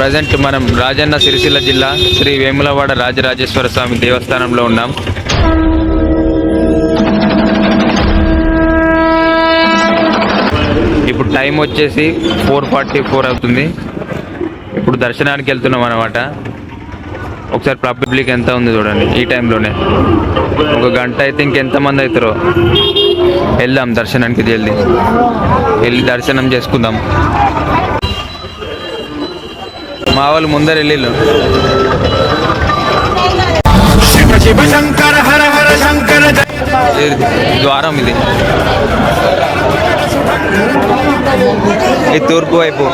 Present మనం రాజన్న సిరిసిల్ల జిల్లా శ్రీ వేములవాడ రాజరాజేశ్వర స్వామి దేవస్థానంలో ఉన్నాం. ఇప్పుడు టైం వచ్చేసి ఫోర్ ఫార్టీ ఫోర్ అవుతుంది. ఇప్పుడు దర్శనానికి వెళ్తున్నాం అనమాట ఒకసారి పబ్లిక్ ఎంత ఉంది చూడండి ఈ టైంలోనే. ఒక గంట అయితే ఇంకెంతమంది అవుతారో. వెళ్దాం దర్శనానికి జల్దీ. వెళ్ళి దర్శనం చేసుకుందాం. మా వాళ్ళు ముందర వెళ్ళిళ్ళు శివ శివ శంకర హర హర శంకర జయ ఇది ద్వారం ఇది ఈ తూర్పు వైపు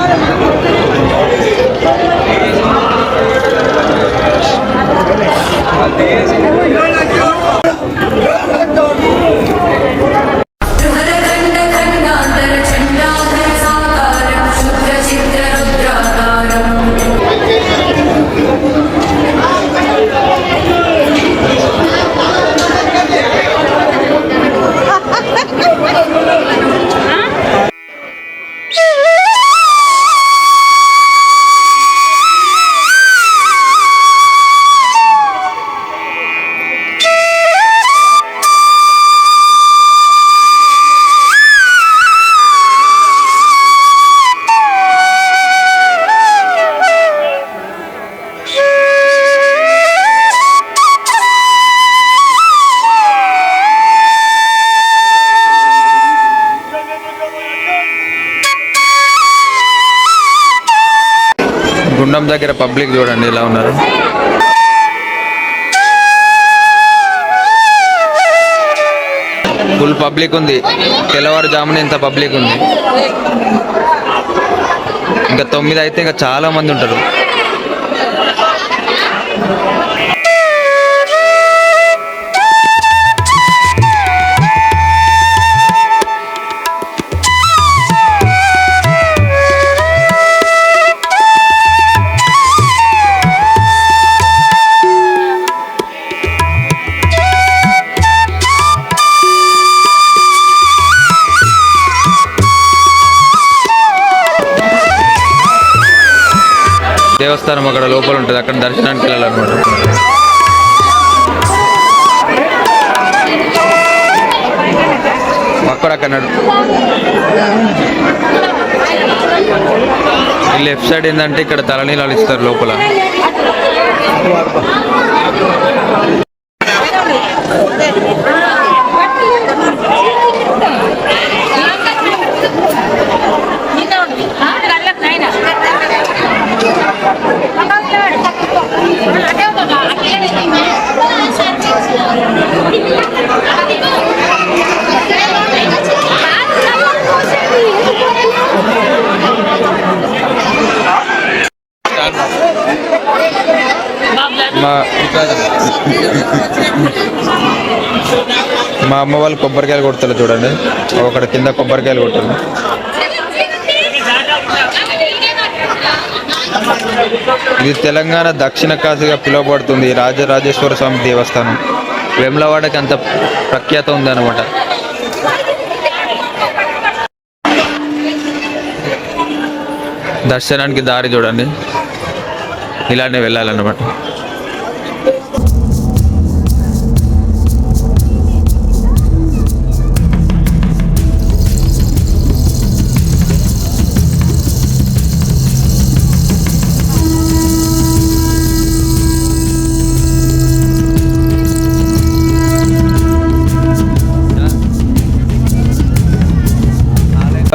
దగ్గర పబ్లిక్ చూడండి ఎలా ఉన్నారు? ఫుల్ పబ్లిక్ ఉంది. తెల్లవారుజామున ఇంత పబ్లిక్ ఉంది. ఇంకా తొమ్మిది అయితే ఇంకా చాలా మంది ఉంటారు. దేవస్థానం అక్కడ లోపల ఉంటుంది. అక్కడ దర్శనానికి వెళ్ళాలన్నమాట. అక్కడ అక్కడ లెఫ్ట్ సైడ్ ఏంటంటే ఇక్కడ తలనీలాలు ఇస్తారు లోపల. మా అమ్మ వాళ్ళు కొబ్బరికాయలు కొడతారు చూడండి. ఒకడ కింద కొబ్బరికాయలు కొట్టారు ఇది తెలంగాణ దక్షిణ కాశీగా పిలువబడుతుంది రాజరాజేశ్వర స్వామి దేవస్థానం. వెమ్లవాడకి అంత ప్రఖ్యాత ఉంది అనమాట దర్శనానికి దారి చూడండి. ఇలానే వెళ్ళాలన్నమాట.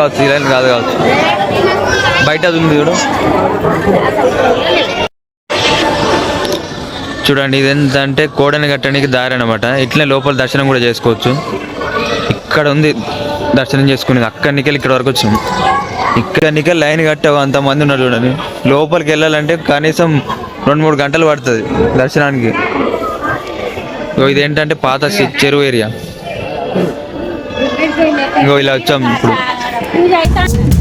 కావచ్చు ఇలా కాదు కావచ్చు. బయట అది ఉంది చూడు. చూడండి ఇది ఏంటంటే కోడని కట్టడానికి దారి అనమాట ఇట్లనే లోపల దర్శనం కూడా చేసుకోవచ్చు. ఇక్కడ ఉంది దర్శనం చేసుకునేది. అక్కడి నుంచి ఇక్కడ వరకు వచ్చింది. ఇక్కడ నుంచి లైన్ కట్టావు అంతమంది ఉన్నారు చూడండి. లోపలికి వెళ్ళాలంటే కనీసం రెండు మూడు గంటలు పడుతుంది దర్శనానికి. ఇగో ఇదేంటంటే పాత చెరువు ఏరియా. ఇంకో ఇలా వచ్చాం ఇప్పుడు. ఇది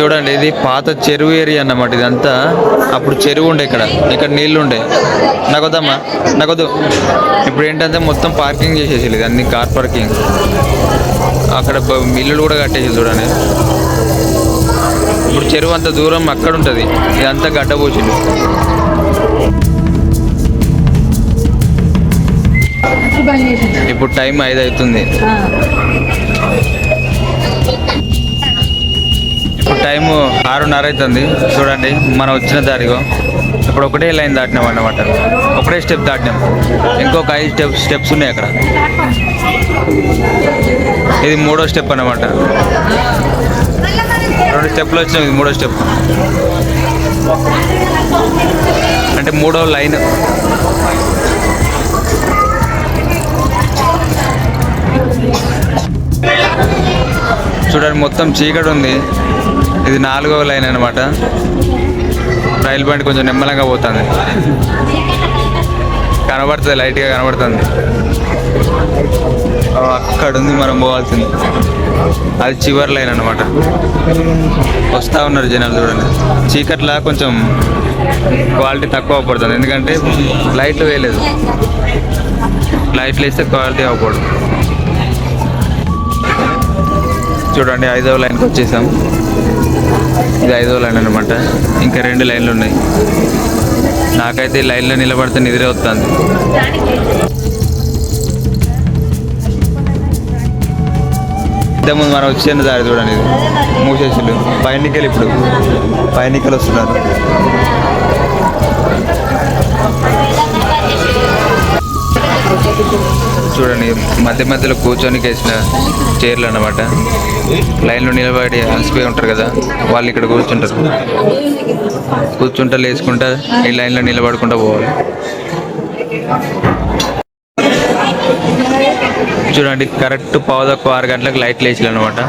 చూడండి ఇది పాత చెరువు ఏరియా అన్నమాట ఇదంతా. అప్పుడు చెరువు ఉండే ఇక్కడ ఇక్కడ నీళ్ళు ఉండే. నాకొద్దమ్మా నాకొద్దు. ఇప్పుడు ఏంటంటే మొత్తం పార్కింగ్ చేసేసి ఇది అన్ని కార్ పార్కింగ్. అక్కడ ఇల్లులు కూడా కట్టేసి చూడండి. ఇప్పుడు చెరువు అంత దూరం అక్కడ ఉంటుంది ఇదంతా గడ్డ పోసిండు ఇప్పుడు టైం ఐదు అవుతుంది టైం ఆరున్నర అవుతుంది. చూడండి మనం వచ్చిన దారిగో ఇప్పుడు ఒకటే లైన్ దాటినాం అన్నమాట. ఒకటే స్టెప్ దాటినాం. ఇంకొక ఐదు స్టెప్ స్టెప్స్ ఉన్నాయి అక్కడ. ఇది మూడో స్టెప్ అన్నమాట. రెండు స్టెప్లు వచ్చినాం ఇది మూడో స్టెప్. అంటే మూడో లైన్. చూడండి మొత్తం చీకటి ఉంది. ఇది నాలుగవ లైన్ అనమాట రైలు బండి కొంచెం నిమ్మలంగా పోతుంది. కనబడుతుంది లైట్గా కనబడుతుంది. అక్కడ ఉంది మనం పోవాల్సింది. అది చివరి లైన్ అనమాట వస్తూ ఉన్నారు జనాలు చూడండి. చీకట్లా కొంచెం క్వాలిటీ తక్కువ పడుతుంది. ఎందుకంటే లైట్లు వేయలేదు. లైట్లు వేస్తే క్వాలిటీ అవ్వకూడదు. చూడండి ఐదవ లైన్కి వచ్చేసాం. ఇది ఐదో లైన్ అనమాట ఇంకా రెండు లైన్లు ఉన్నాయి. నాకైతే లైన్లో నిలబడితే నిద్రే వస్తుంది ఇంతకుముందు మనం వచ్చేది దారి చూడండి ఇది. మూసేసిండు. పైనికలు ఇప్పుడు. పైనికలు వస్తున్నారు. చూడండి మధ్య మధ్యలో కూర్చొని వేసిన చైర్లు అన్నమాట. లైన్లో నిలబడి అలసిపోయి ఉంటారు కదా వాళ్ళు ఇక్కడ కూర్చుంటారు. కూర్చుంటా లేచుకుంటా ఈ లైన్లో నిలబడుకుంటా పోవాలి. చూడండి కరెక్ట్ పావుదొక్క ఆరు గంటలకు లైట్లు వేసిల్లు అనమాట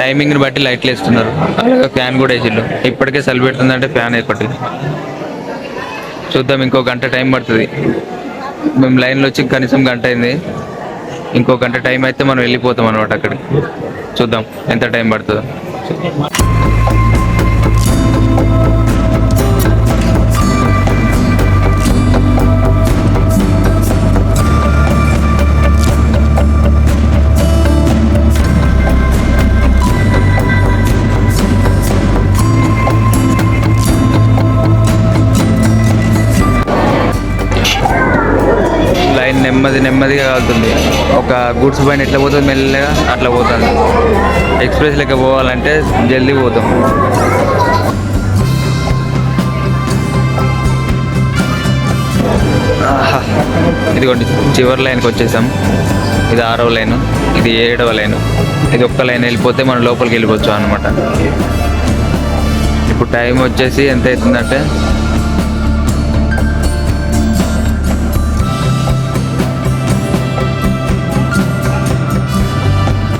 టైమింగ్ని బట్టి లైట్లు వేస్తున్నారు. అలాగే ఫ్యాన్ కూడా వేసిల్లు ఇప్పటికే చలి పెడుతుందంటే ఫ్యాన్ ఒకటి చూద్దాం ఇంకో గంట టైం పడుతుంది. మేము లైన్లో వచ్చి కనీసం గంట అయింది. ఇంకో గంట టైం అయితే మనం వెళ్ళిపోతాం అనమాట అక్కడికి. చూద్దాం ఎంత టైం పడుతుందో. ఒక గూడ్స్ పైన ఎట్లా పోతుంది మెల్లగా అట్లా పోతుంది. ఎక్స్ప్రెస్ లెక్క పోవాలంటే జల్దీ పోతాం. ఇదిగోండి చివరి లైన్కి వచ్చేసాం. ఇది ఆరవ లైన్ ఇది ఏడవ లైన్. ఇది ఒక్క లైన్ వెళ్ళిపోతే మనం లోపలికి వెళ్ళిపోవచ్చు అనమాట ఇప్పుడు టైం వచ్చేసి ఎంత అవుతుందంటే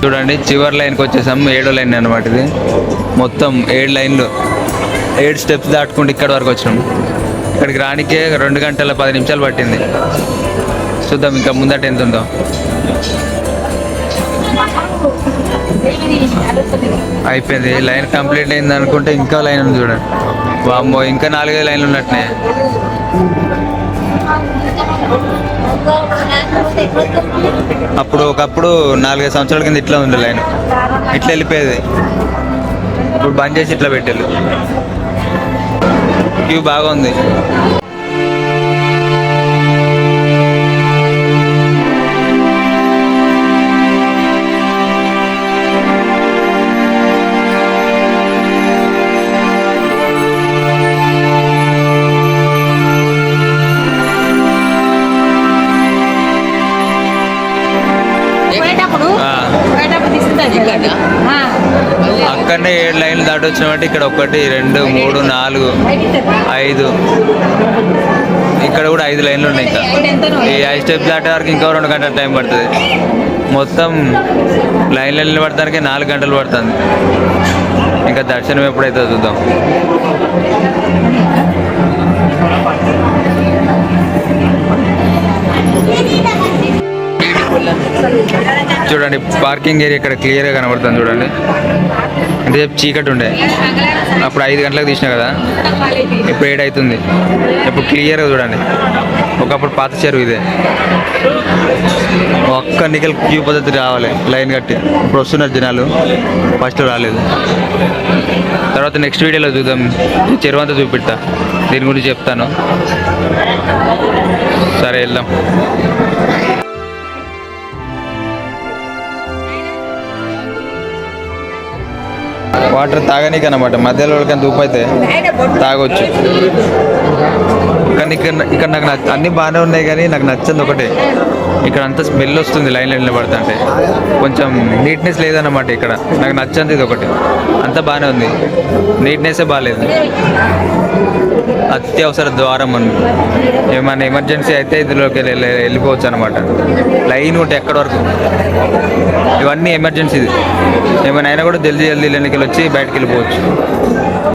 చూడండి చివరి లైన్కి వచ్చేసాము ఏడో లైన్ అనమాట ఇది. మొత్తం ఏడు లైన్లు. ఏడు స్టెప్స్ దాటుకుంటూ ఇక్కడ వరకు వచ్చినాం. ఇక్కడికి రానికే రెండు గంటల పది నిమిషాలు పట్టింది. చూద్దాం ఇంకా ముందట ఎంత ఉందో. అయిపోయింది. లైన్ కంప్లీట్ అయింది అనుకుంటే ఇంకా లైన్ ఉంది చూడండి. వామ్మో ఇంకా నాలుగైదు లైన్లు ఉన్నట్టునే. అప్పుడు ఒకప్పుడు నాలుగైదు సంవత్సరాల కింద ఇట్లా ఉంది లైన్. ఇట్లా వెళ్ళిపోయేది. ఇప్పుడు బంద్ చేసి ఇట్లా పెట్టారు. క్యూ బాగుంది. పోయేటప్పుడు అక్కడనే ఏడు లైన్లు దాటి వచ్చినామంటే ఇక్కడ ఒకటి రెండు మూడు నాలుగు ఐదు. ఇక్కడ కూడా ఐదు లైన్లు ఉన్నాయి ఇంకా. ఈ ఐదు స్టెప్ దాటే వరకు ఇంకో రెండు గంటల టైం పడుతుంది. మొత్తం లైన్లో నిలబడటానికి నాలుగు గంటలు పడుతుంది. ఇంకా దర్శనం ఎప్పుడైతే చూద్దాం. చూడండి పార్కింగ్ ఏరియా ఇక్కడ క్లియర్గా కనబడుతుంది చూడండి. ఇంతసేపు చీకటి ఉండే. అప్పుడు ఐదు గంటలకు తీసిన కదా. ఇప్పుడు ఏడు అవుతుంది ఇప్పుడు క్లియర్గా చూడండి. ఒకప్పుడు పాత చెరువు ఇదే. ఒక్క నికల్ క్యూ పద్ధతి రావాలి లైన్ కట్టి. ఇప్పుడు వస్తున్నారు జనాలు. ఫస్ట్ రాలేదు. తర్వాత నెక్స్ట్ వీడియోలో చూద్దాం. ఈ చెరువు అంతా చూపిస్తా. దీని గురించి చెప్తాను. సరే వెళ్దాం. వాటర్ తాగనీకి అనమాట మధ్యలో వాళ్ళకి ఉప్పు అయితే తాగొచ్చు. కానీ ఇక్కడ ఇక్కడ నాకు అన్నీ బాగానే ఉన్నాయి కానీ నాకు నచ్చింది ఒకటే. ఇక్కడ అంతా స్మెల్ వస్తుంది లైన్ లైన్ పడుతుంటే కొంచెం నీట్నెస్ లేదన్నమాట ఇక్కడ. నాకు నచ్చింది ఇది ఒకటి అంతా బాగానే ఉంది. నీట్నెస్సే బాగాలేదు. అత్యవసర ద్వారం అని. ఏమైనా ఎమర్జెన్సీ అయితే ఇందులోకి వెళ్ళి- వెళ్ళిపోవచ్చు అనమాట లైన్ ఉంటే ఎక్కడి వరకు? ఇవన్నీ ఎమర్జెన్సీ ఏమైనా అయినా కూడా జల్దీ జల్దీ లైన్కి వచ్చి బయటకు వెళ్ళిపోవచ్చు.